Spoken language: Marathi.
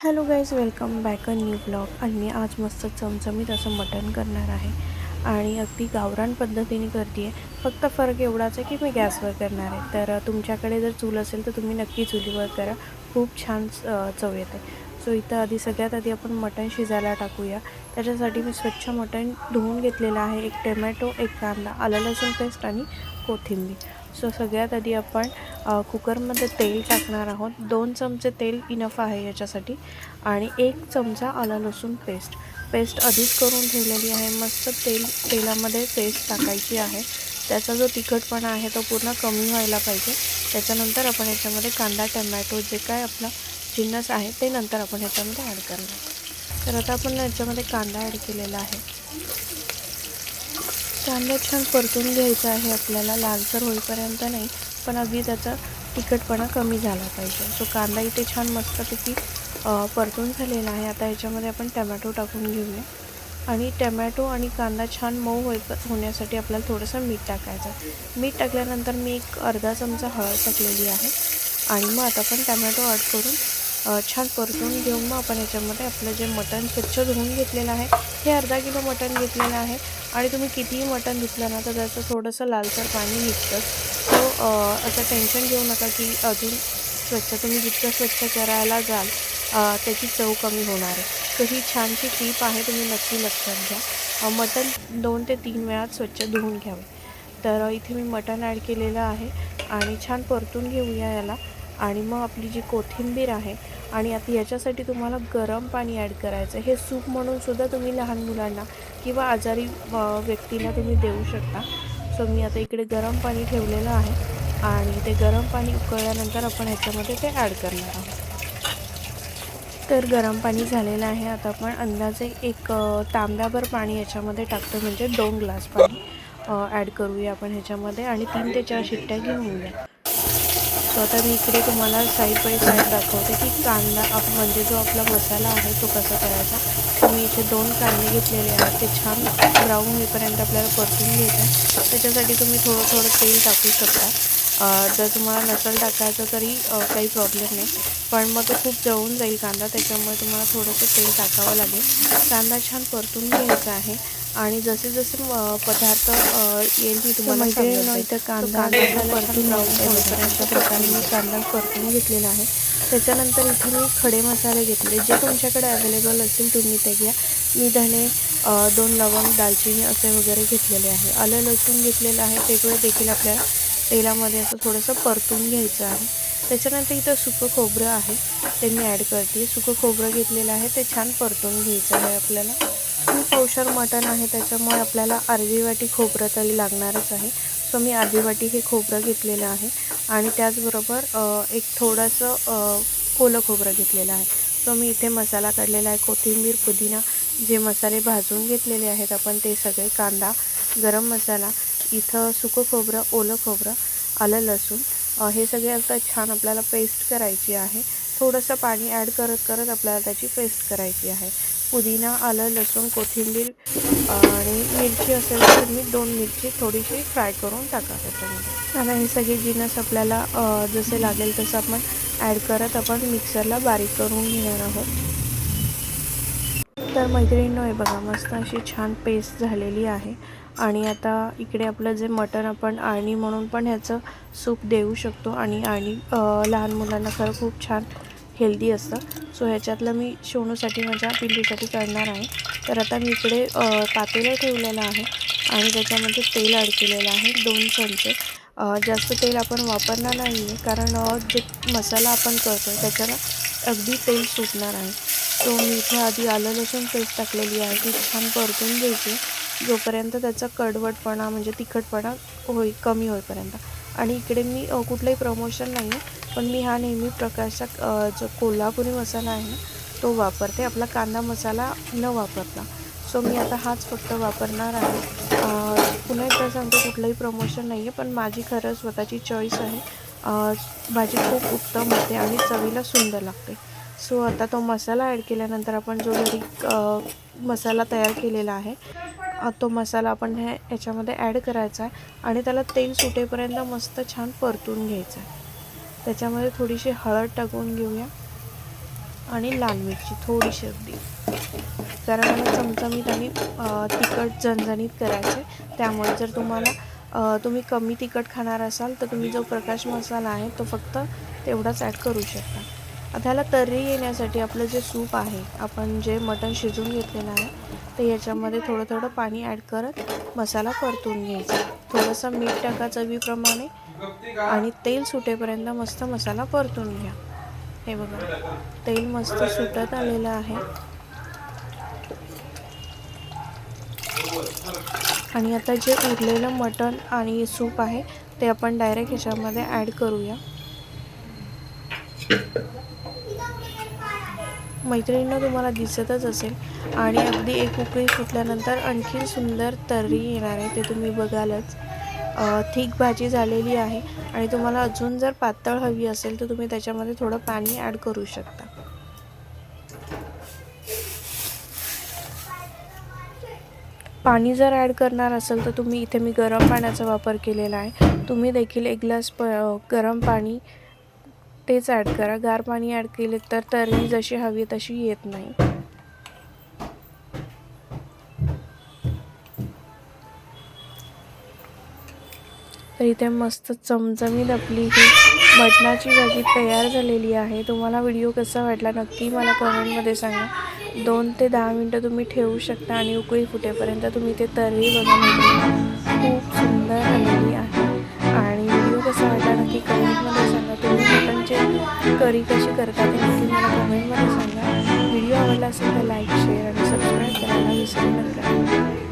Hello guys welcome back a new blog आणि मी आज मस्त चमचमीत असं मटण करणार आहे. आणि अगदी गावरान पद्धतीने करते आहे फक्त फरक एवढाच आहे की मी गॅसवर करणार आहे. तर तुमच्याकडे जर चूल असेल तर तुम्ही नक्की चुलीवर करा. खूप छान चव येते. सो इथं आधी सगळ्यात आधी आपण मटण शिजायला टाकूया. त्याच्यासाठी मी स्वच्छ मटण धुवून घेतलेलं आहे. एक टोमॅटो एक कांदा आलं लसूण पेस्ट आणि कोथिंबीर. सो सगळ्यात आधी आपण कुकरमध्ये तेल टाकणार आहोत. दोन चमचे तेल इनफ आहे याच्यासाठी आणि एक चमचा आला लसूण पेस्ट पेस्ट आधीच करून ठेवलेली आहे. मस्त तेल तेलामध्ये पेस्ट टाकायची आहे. त्याचा जो तिखटपणा आहे तो पूर्ण कमी व्हायला पाहिजे. त्याच्यानंतर आपण याच्यामध्ये कांदा टमॅटो जे काय आपलं जिन्नस आहे ते नंतर आपण ह्याच्यामध्ये ॲड करणार. तर आता आपण याच्यामध्ये कांदा ॲड केलेला आहे. कांदा छान परतून घ्यायचा आहे आपल्याला. लालसर होईपर्यंत नाही पण अगदी त्याचा तिखटपणा कमी झाला पाहिजे. सो कांदा इथे छान मस्तपैकी परतून झालेला आहे. आता याच्यामध्ये आपण टमॅटो टाकून घेऊया. आणि टमॅटो आणि कांदा छान मऊ होई होण्यासाठी आपल्याला थोडंसं मीठ टाकायचं. मीठ टाकल्यानंतर मी एक अर्धा चमचा हळद टाकलेली आहे. आणि मग आता आपण टमॅटो ॲड करून छान परतून घेऊन मग आपण याच्यामध्ये आपलं जे मटण स्वच्छ धुवून घेतलेलं आहे हे अर्धा किलो मटण घेतलेलं आहे. आणि तुम्ही कितीही मटण धुतलं ना तर त्याचं थोडंसं लालसर पाणी निघतं सो असं टेन्शन घेऊ नका की अजून स्वच्छ तुम्ही जितकं स्वच्छ करायला जाल त्याची चव कमी होणार आहे. तर ही छानशी टीप आहे तुम्ही नक्की लक्षात घ्या. मटण दोन ते तीन वेळात स्वच्छ धुवून घ्यावे. तर इथे मी मटण ॲड केलेलं आहे आणि छान परतून घेऊया याला. आणि मग आपली जी कोथिंबीर आहे आणि आता याच्यासाठी तुम्हाला गरम पाणी ॲड करायचं आहे. हे सूप म्हणून सुद्धा तुम्ही लहान मुलांना किंवा आजारी व्यक्तीला तुम्ही देऊ शकता. सो मी आता इकडे गरम पाणी ठेवलेलं आहे आणि ते गरम पाणी उकळल्यानंतर आपण ह्याच्यामध्ये ते ॲड करणार आहोत. तर गरम पाणी झालेलं आहे. आता आपण अंदाजे एक तांब्याभर पाणी याच्यामध्ये टाकतो म्हणजे दोन ग्लास पाणी ॲड करूया आपण ह्याच्यामध्ये आणि तीन ते चार शिट्ट्या घेऊन घ्या. तो आता मी इकडे तुम्हाला साईड बाय साईड दाखवते की कांदा आप म्हणजे जो आपला मसाला आहे तो कसा करायचा. तर मी इथे दोन कांदे घेतलेले आहेत. ते छान ब्राऊन होईपर्यंत आपल्याला परतून घ्यायचं आहे त्याच्यासाठी तुम्ही थोडं थोडं तेल टाकू शकता. जर तुम्हाला नसेल टाकायचं तरी काही प्रॉब्लेम नाही. पण मग तो खूप जळून जाईल कांदा त्याच्यामुळे तुम्हाला थोडंसं तेल टाकावं लागेल. कांदा छान परतून घ्यायचा आहे. आणि जसे जसे पदार्थ येईल मी तुम्हाला. इथं तो कांदा परतून. ब्राऊन अशा प्रकारे मी कांदा परतून घेतलेला आहे. त्याच्यानंतर इथे मी खडे मसाले घेतले. जे तुमच्याकडे अवेलेबल असतील तुम्ही ते घ्या. मी धणे अ, दोन लवंग दालचिनी असे वगैरे घेतलेले आहे. आलं लसूण घेतलेलं आहे. ते पण देखील आपल्याला तेलामध्ये असं थोडंसं परतून घ्यायचं आहे. त्याच्यानंतर इथं सुकं खोबरं आहे. ते मी ॲड करते. सुकं खोबरं घेतलेलं आहे. ते छान परतून घ्यायचं आहे आपल्याला. खूप मटण आहे त्याच्यामुळे आपल्याला अर्धी वाटी खोबरं तरी लागणारच आहे. सो मी अर्धी वाटी हे खोबरं घेतलेलं आहे आणि त्याचबरोबर एक थोडंसं ओलं खोबरं घेतलेलं आहे. सो मी इथे मसाला काढलेला आहे कोथिंबीर पुदिना जे मसाले भाजून घेतलेले आहेत आपण ते सगळे कांदा गरम मसाला इथं सुकं खोबरं ओलं खोबरं आलं लसूण हे सगळे आता छान आपल्याला पेस्ट करायची आहे. थोडंसं पाणी ॲड करत करत आपल्याला त्याची पेस्ट करायची आहे. पुदिना आलं लसूण कोथिंबीर आणि मिरची असेल तर तुम्ही दोन मिरची थोडीशी फ्राय करून टाका त्याच्यामध्ये. आता हे सगळे जिनस आपल्याला जसे लागेल तसं आपण ॲड करत आपण मिक्सरला बारीक करून घेणार आहोत. तर मैत्रिणींनो हे बघा मस्त अशी छान पेस्ट झालेली आहे. आणि आता इकडे आपलं जे मटण आपण आळणी म्हणून पण ह्याचं सूप देऊ शकतो. आणि आळणी लहान मुलांना खरं खूप छान हेल्दी असतं. सो ह्याच्यातलं मी शोणूसाठी माझ्या पिल्लूसाठी करणार आहे. तर आता मी इकडे अ, पातेलं ठेवलेलं आहे आणि त्याच्यामध्ये तेल अडकलेलं आहे दोन चमचे. जास्त तेल आपण वापरणार नाही आहे कारण जे मसाला आपण करतो त्याच्याला अगदी तेल सुटणार आहे. सो मी इथे आधी आलं लसूण पेस्ट टाकलेली आहे ती छान परतून घ्यायची. जोपर्यंत त्याचा कडवटपणा म्हणजे तिखटपणा होई कमी होईपर्यंत. आणि इकडे मी कुठलंही प्रमोशन नाही आहे पण मी हा नेहमी प्रकारचा जो कोल्हापुरी मसाला आहे ना तो वापरते. आपला कांदा मसाला न वापरता. सो मी आता हाच फक्त वापरणार आहे. पुन्हा एकदा सांगतो कुठलंही प्रमोशन नाही आहे पण माझी खरं स्वतःची चॉईस आहे. भाजी खूप उत्तम होते आणि चवीला सुंदर लागते. सो आता तो मसाला ॲड केल्यानंतर आपण जो घरी मसाला तयार केलेला आहे तो मसाला आपण ह्या याच्यामध्ये ॲड करायचा आहे आणि त्याला तेल सुटेपर्यंत मस्त छान परतून घ्यायचं आहे. त्याच्यामध्ये थोडीशी हळद टाकून घेऊया आणि लाल मिरची थोडीशी अगदी. कारण मला चमचमीत आणि तिखट झणझणीत करायचे. त्यामुळे जर तुम्हाला तुम्ही कमी तिखट खाणार असाल तर तुम्ही जो प्रकाश मसाला आहे तो फक्त तेवढाच ॲड करू शकता. आता ह्याला तर्री येण्यासाठी आपलं जे सूप आहे आपण जे मटण शिजवून घेतलेलं आहे ते याच्यामध्ये थोडं थोडं पाणी ॲड करत मसाला परतून घ्यायचा. थोडंसं मीठ टाका चवीप्रमाणे आणि तेल सुटेपर्यंत मस्त मसाला परतून घ्या. हे बघा तेल मस्त सुटत आलेलं आहे. आणि आता जे उरलेलं मटण आणि सूप आहे ते आपण डायरेक्ट ह्याच्यामध्ये ॲड करूया. मैत्रिणीनं तुम्हाला दिसतच असेल. आणि अगदी एक उकळी फुटल्यानंतर आणखी सुंदर तर्री येणार आहे ते तुम्ही बघालच. थिक भाजी झालेली आहे आणि तुम्हाला अजून जर पातळ हवी असेल तर तुम्ही त्याच्यामध्ये थोडं पाणी ॲड करू शकता. पाणी जर ॲड करणार असेल तर तुम्ही इथे मी गरम पाण्याचा वापर केलेला आहे. तुम्ही देखील एक ग्लास प गरम पाणी तेच ॲड करा. गार पाणी ॲड केले तर तर्री जशी हवी तशी येत नाही. तर इथे मस्त चमचमीत आपली ही मटणाची भाजी तयार झालेली आहे. तुम्हाला व्हिडिओ कसा वाटला नक्की मला कमेंटमध्ये सांगा. दोन ते दहा मिनटं तुम्ही ठेवू शकता आणि उकळी फुटेपर्यंत तुम्ही ते तर्री बघा खूप सुंदर आलेली आहे. आणि व्हिडिओ कसा वाटला नक्की कमेंटमध्ये सांगा. तुम्ही मटनचे करी कशी करता ते नक्की मला कमेंटमध्ये सांगा. व्हिडिओ आवडला असेल तर लाईक शेअर आणि सबस्क्राईब करायला विसरू नका.